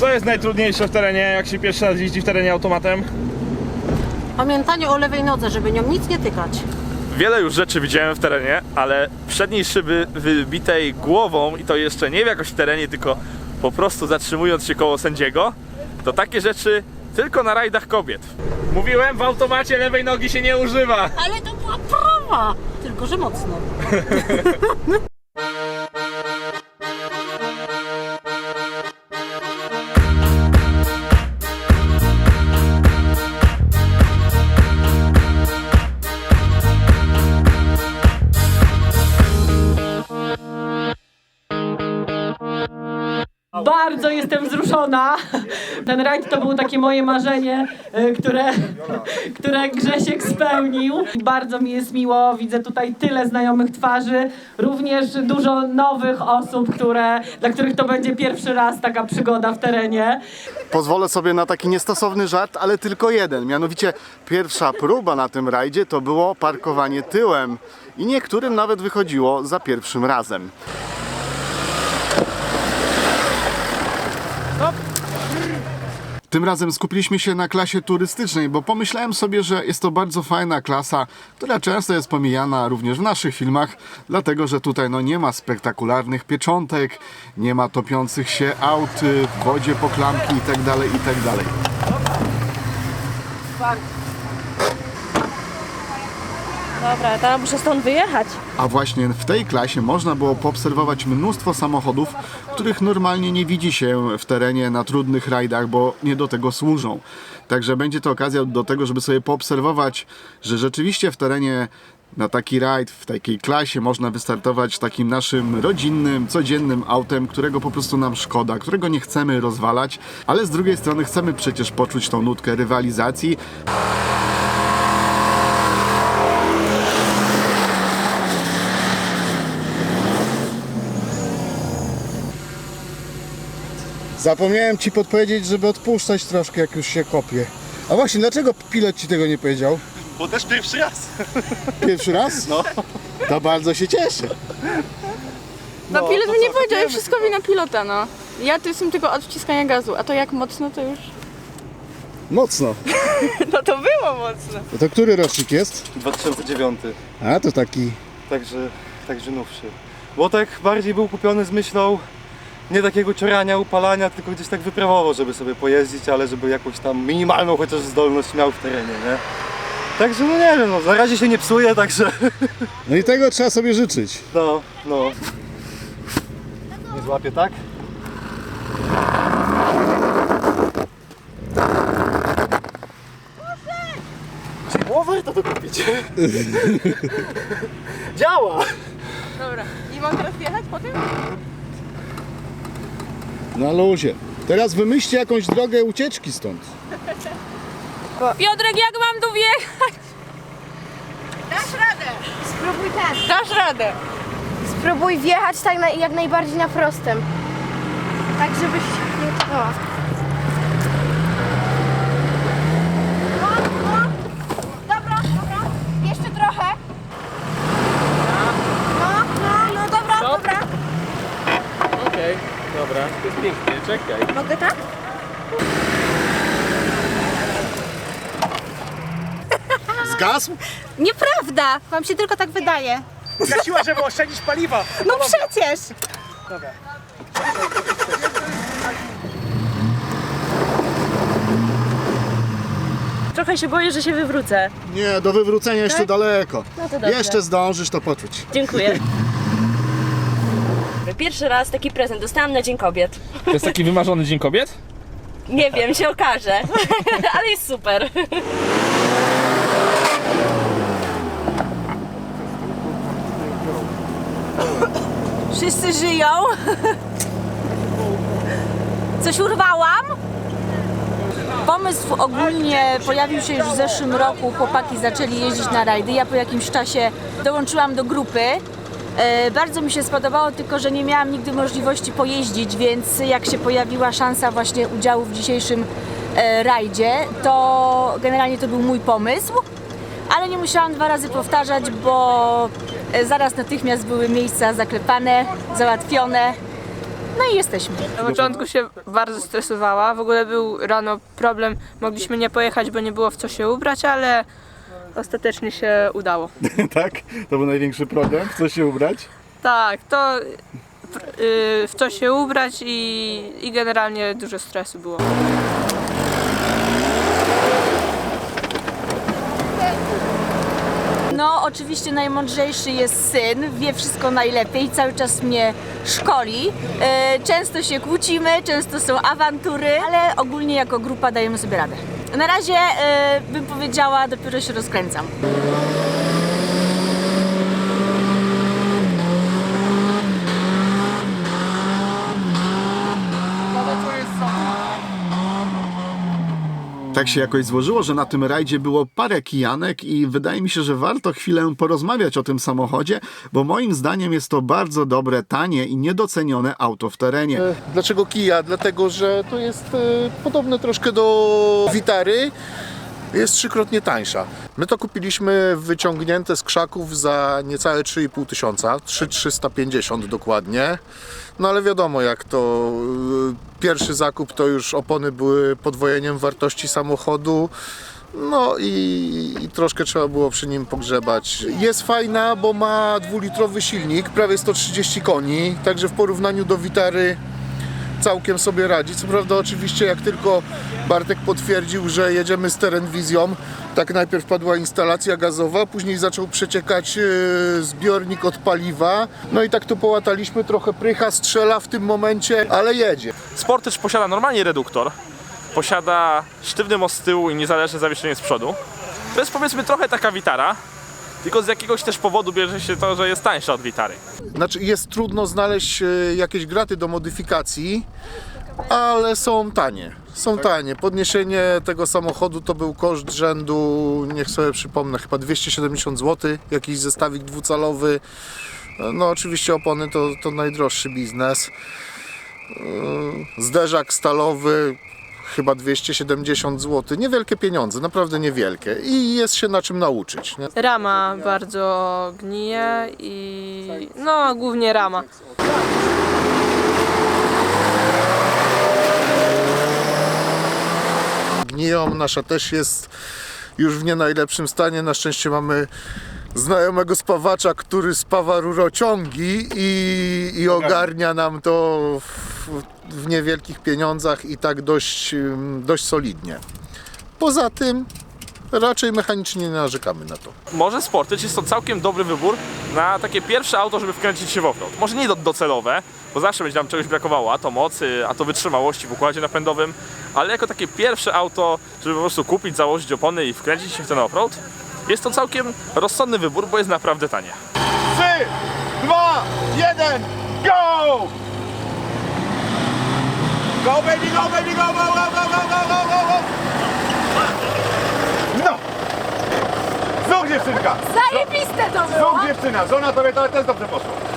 Co jest najtrudniejsze w terenie, jak się pierwszy raz jeździ w terenie automatem? Pamiętanie o lewej nodze, żeby nią nic nie tykać. Wiele już rzeczy widziałem w terenie, ale przedniej szyby wybitej głową i to jeszcze nie w jakoś w terenie, tylko po prostu zatrzymując się koło sędziego, to takie rzeczy tylko na rajdach kobiet. Mówiłem, w automacie lewej nogi się nie używa. Ale to była prawa! Tylko, że mocno. Ten rajd to było takie moje marzenie, y, które, które Grzesiek spełnił. Bardzo mi jest miło, widzę tutaj tyle znajomych twarzy, również dużo nowych osób, które, dla których to będzie pierwszy raz taka przygoda w terenie. Pozwolę sobie na taki niestosowny żart, ale tylko jeden. Mianowicie pierwsza próba na tym rajdzie to było parkowanie tyłem. I niektórym nawet wychodziło za pierwszym razem. Tym razem skupiliśmy się na klasie turystycznej, bo pomyślałem sobie, że jest to bardzo fajna klasa, która często jest pomijana również w naszych filmach, dlatego że tutaj no, nie ma spektakularnych pieczątek, nie ma topiących się aut w wodzie po klamki itd. itd. Dobra, to muszę stąd wyjechać. A właśnie w tej klasie można było poobserwować mnóstwo samochodów, których normalnie nie widzi się w terenie na trudnych rajdach, bo nie do tego służą. Także będzie to okazja do tego, żeby sobie poobserwować, że rzeczywiście w terenie na taki rajd, w takiej klasie można wystartować takim naszym rodzinnym, codziennym autem, którego po prostu nam szkoda, którego nie chcemy rozwalać, ale z drugiej strony chcemy przecież poczuć tą nutkę rywalizacji, Zapomniałem ci podpowiedzieć, żeby odpuszczać troszkę, jak już się kopie. A właśnie, dlaczego pilot ci tego nie powiedział? Bo też pierwszy raz. Pierwszy raz? No. To bardzo się cieszę. No, pilot to mi nie powiedział, kupujemy wszystko wina pilota, no. Ja tu jestem tylko od wciskania gazu, a to jak mocno to już... Mocno. No to było mocno. No to który rocznik jest? 2009. A, to taki... Także, także nowszy. Łotek bardziej był kupiony z myślą nie takiego ciorania, upalania, tylko gdzieś tak wyprawowo, żeby sobie pojeździć, ale żeby jakąś tam minimalną chociaż zdolność miał w terenie, nie? Także no nie wiem, no, na razie się nie psuje, także No i tego trzeba sobie życzyć. no, no. Nie złapie, tak? Czy było warto to kupić? Działa! Dobra. I mam teraz jechać po tym? Na luzie. Teraz wymyślcie jakąś drogę ucieczki stąd. Piotrek, jak mam tu wjechać? Spróbuj tak. Dasz radę. Spróbuj wjechać tak na, jak najbardziej na prostym. Tak, żebyś nie... O. No, no. Dobra, dobra. Jeszcze trochę. No, no, no, dobra, dobra. Okej, dobra, to jest pięknie, czekaj. Mogę tak? Zgasł? Nieprawda! Wam się tylko tak wydaje. Zgasiła, żeby oszczędzić paliwa! No przecież! Trochę się boję, że się wywrócę. Nie, do wywrócenia jeszcze daleko. No to dobrze. Jeszcze zdążysz to poczuć. Dziękuję. Pierwszy raz taki prezent dostałam na Dzień Kobiet. To jest taki wymarzony Dzień Kobiet? Nie wiem, się okaże. Ale jest super. Wszyscy żyją. Coś urwałam? Pomysł ogólnie pojawił się już w zeszłym roku. Chłopaki zaczęli jeździć na rajdy. Ja po jakimś czasie dołączyłam do grupy. E, Bardzo mi się spodobało, tylko że nie miałam nigdy możliwości pojeździć, więc jak się pojawiła szansa właśnie udziału w dzisiejszym e, rajdzie, to generalnie to był mój pomysł. Ale nie musiałam dwa razy powtarzać, bo e, zaraz natychmiast były miejsca zaklepane, załatwione. No i jesteśmy. Na początku się bardzo stresowała. W ogóle był rano problem. Mogliśmy nie pojechać, bo nie było w co się ubrać, ale ostatecznie się udało. tak? To był największy problem, w co się ubrać? Tak, to y, w co się ubrać i, i generalnie dużo stresu było. No, oczywiście najmądrzejszy jest syn, wie wszystko najlepiej i cały czas mnie szkoli. E, Często się kłócimy, często są awantury, ale ogólnie jako grupa dajemy sobie radę. Na razie e, bym powiedziała, dopiero się rozkręcam. Tak się jakoś złożyło, że na tym rajdzie było parę kijanek i wydaje mi się, że warto chwilę porozmawiać o tym samochodzie, bo moim zdaniem jest to bardzo dobre, tanie i niedocenione auto w terenie. Dlaczego kija? Dlatego, że to jest e, podobne troszkę do Witary. Jest trzykrotnie tańsza. My to kupiliśmy wyciągnięte z krzaków za niecałe 3,5 tysiąca, 3,350 dokładnie. No ale wiadomo jak to, e, pierwszy zakup to już opony były podwojeniem wartości samochodu. No i, i troszkę trzeba było przy nim pogrzebać. Jest fajna, bo ma dwulitrowy silnik, prawie 130 koni, także w porównaniu do Witary całkiem sobie radzi. Co prawda oczywiście jak tylko Bartek potwierdził, że jedziemy z terenwizją, tak najpierw padła instalacja gazowa, później zaczął przeciekać e, zbiornik od paliwa. No i tak to połataliśmy, trochę prycha strzela w tym momencie, ale jedzie. Sportycz posiada normalnie reduktor, posiada sztywny most z tyłu i niezależne zawieszenie z przodu. To jest powiedzmy trochę taka Vitara, tylko z jakiegoś też powodu bierze się to, że jest tańsza od Vitary. Znaczy jest trudno znaleźć e, jakieś graty do modyfikacji, ale są tanie. Są tanie. Podniesienie tego samochodu to był koszt rzędu, niech sobie przypomnę, chyba 270 zł, jakiś zestawik dwucalowy. No oczywiście opony to, to najdroższy biznes. Yy, Zderzak stalowy chyba 270 zł. Niewielkie pieniądze, naprawdę niewielkie. I jest się na czym nauczyć. Nie? Rama bardzo gnije i no głównie rama. gniją. Nasza też jest już w nie najlepszym stanie. Na szczęście mamy znajomego spawacza, który spawa rurociągi i, i ogarnia nam to w, w niewielkich pieniądzach i tak dość, dość solidnie. Poza tym raczej mechanicznie nie narzekamy na to. Może Sportage jest to całkiem dobry wybór na takie pierwsze auto, żeby wkręcić się w offroad. Może nie do, docelowe, bo zawsze będzie nam czegoś brakowało, a to mocy, a to wytrzymałości w układzie napędowym, ale jako takie pierwsze auto, żeby po prostu kupić, założyć opony i wkręcić się w ten offroad, jest to całkiem rozsądny wybór, bo jest naprawdę tanie. 3, 2, 1, go! Go baby, go baby, go, go, go, go, go, go, go, go, go! No! Znów dziewczynka! Zajebiste to było! Znów dziewczyna, żona tobie to też dobrze poszło.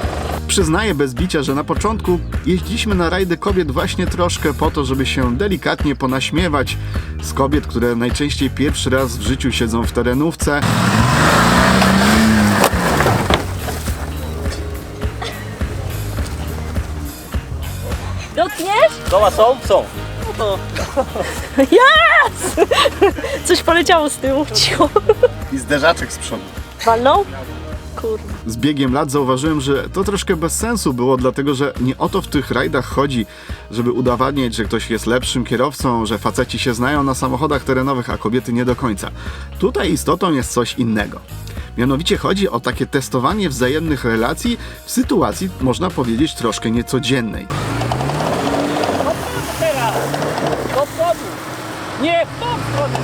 Przyznaję bez bicia, że na początku jeździliśmy na rajdy kobiet właśnie troszkę po to, żeby się delikatnie ponaśmiewać z kobiet, które najczęściej pierwszy raz w życiu siedzą w terenówce. Dotkniesz? Doła są? Są. Coś poleciało z tyłu. Cicho. I zderzaczek z przodu. Walnął? Kurde. Z biegiem lat zauważyłem, że to troszkę bez sensu było, dlatego że nie o to w tych rajdach chodzi, żeby udowadniać, że ktoś jest lepszym kierowcą, że faceci się znają na samochodach terenowych, a kobiety nie do końca. Tutaj istotą jest coś innego. Mianowicie chodzi o takie testowanie wzajemnych relacji w sytuacji, można powiedzieć, troszkę niecodziennej. Nie, w tą stronę!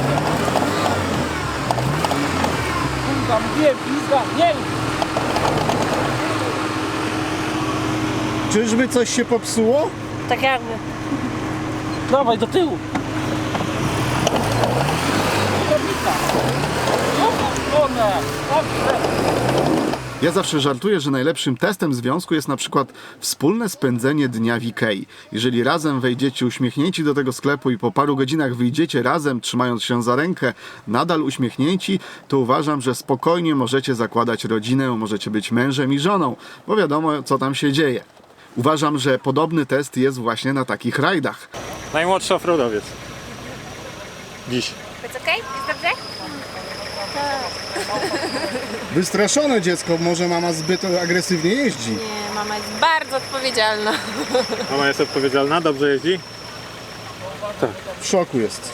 Kurwa, mówiłem, pizda, nie! Czyżby coś się popsuło? Tak jakby. Dawaj, do tyłu! Ja zawsze żartuję, że najlepszym testem związku jest na przykład wspólne spędzenie dnia w Ikei. Jeżeli razem wejdziecie uśmiechnięci do tego sklepu i po paru godzinach wyjdziecie razem, trzymając się za rękę, nadal uśmiechnięci, to uważam, że spokojnie możecie zakładać rodzinę, możecie być mężem i żoną, bo wiadomo co tam się dzieje. Uważam, że podobny test jest właśnie na takich rajdach. Najmłodszy offroadowiec. Dziś. Jest okej? Jest dobrze? Wystraszone dziecko, może mama zbyt agresywnie jeździ. Nie, mama jest bardzo odpowiedzialna. Mama jest odpowiedzialna, dobrze jeździ? W szoku jest.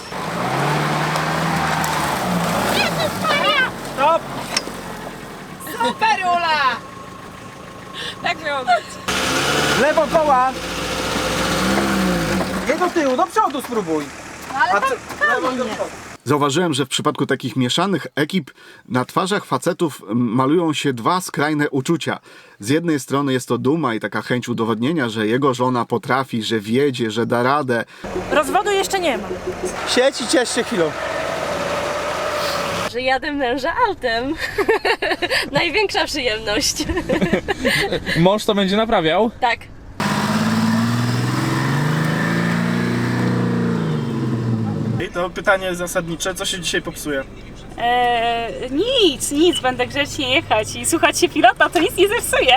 Tak miało być. Lewo koła! Nie do tyłu, do przodu spróbuj. Zauważyłem, że w przypadku takich mieszanych ekip na twarzach facetów malują się dwa skrajne uczucia. Z jednej strony jest to duma i taka chęć udowodnienia, że jego żona potrafi, że wiedzie, że da radę, Rozwodu jeszcze nie ma. Siedź i ciesz się chwilą. Że jadę męża autem. Największa przyjemność. Mąż to będzie naprawiał? tak. I to pytanie zasadnicze, co się dzisiaj popsuje? Eee, nic, nic, będę grzecznie jechać i słuchać się pilota, to nic nie zepsuje.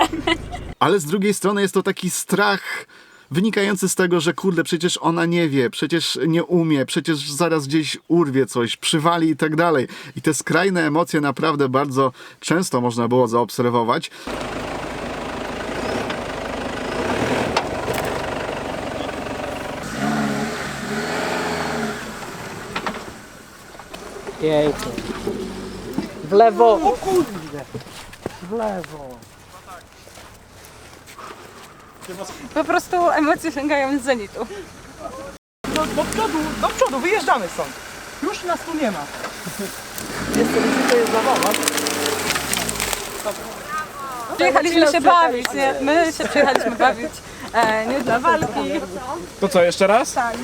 ale z drugiej strony jest to taki strach wynikający z tego, że kurde, przecież ona nie wie, przecież nie umie, przecież zaraz gdzieś urwie coś, przywali i tak dalej. I te skrajne emocje naprawdę bardzo często można było zaobserwować. Pięknie. W lewo. O kurde. W lewo. Po prostu emocje sięgają z zenitu. Do, do przodu, do przodu, wyjeżdżamy stąd. Już nas tu nie ma. Jest to, to jest zabawa. Przyjechaliśmy się bawić, nie? My się przyjechaliśmy bawić. E, nie dla walki. To co, jeszcze raz? Tak.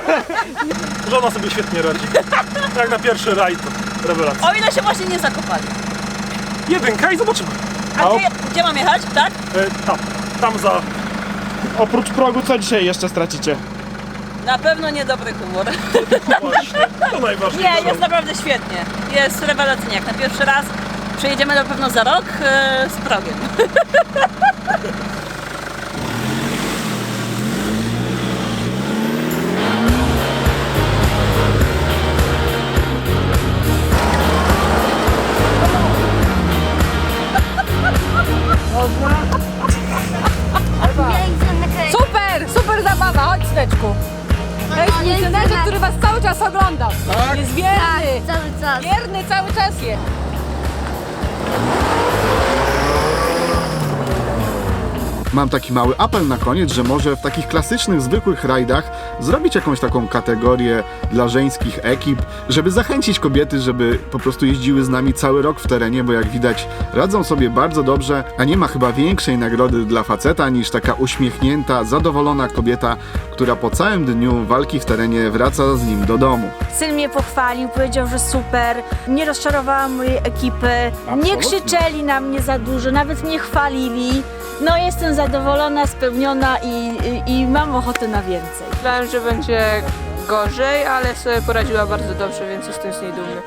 Żona sobie świetnie radzi. Jak na pierwszy rajd. Rewelacja. O ile się właśnie nie zakopali. Jedynka i zobaczymy. A gdzie, gdzie mam jechać, tak? E, tam, tam za... Oprócz progu, co dzisiaj jeszcze stracicie? Na pewno niedobry humor. Właśnie, to najważniejsze. Nie, jest naprawdę świetnie. Jest rewelacyjnie. Jak na pierwszy raz przejedziemy na pewno za rok e, z progiem. Czas. wierny cały czas jest. Mam taki mały apel na koniec, że może w takich klasycznych, zwykłych rajdach zrobić jakąś taką kategorię dla żeńskich ekip, żeby zachęcić kobiety, żeby po prostu jeździły z nami cały rok w terenie, bo jak widać radzą sobie bardzo dobrze, a nie ma chyba większej nagrody dla faceta niż taka uśmiechnięta, zadowolona kobieta, która po całym dniu walki w terenie wraca z nim do domu. Syn mnie pochwalił, powiedział, że super. Nie rozczarowałam mojej ekipy. Nie Absolutnie. krzyczeli na mnie za dużo, nawet mnie chwalili. No jestem zadowolona, spełniona i, i, i mam ochotę na więcej. Myślałem, że będzie gorzej, ale sobie poradziła bardzo dobrze, więc jestem z niej dumny.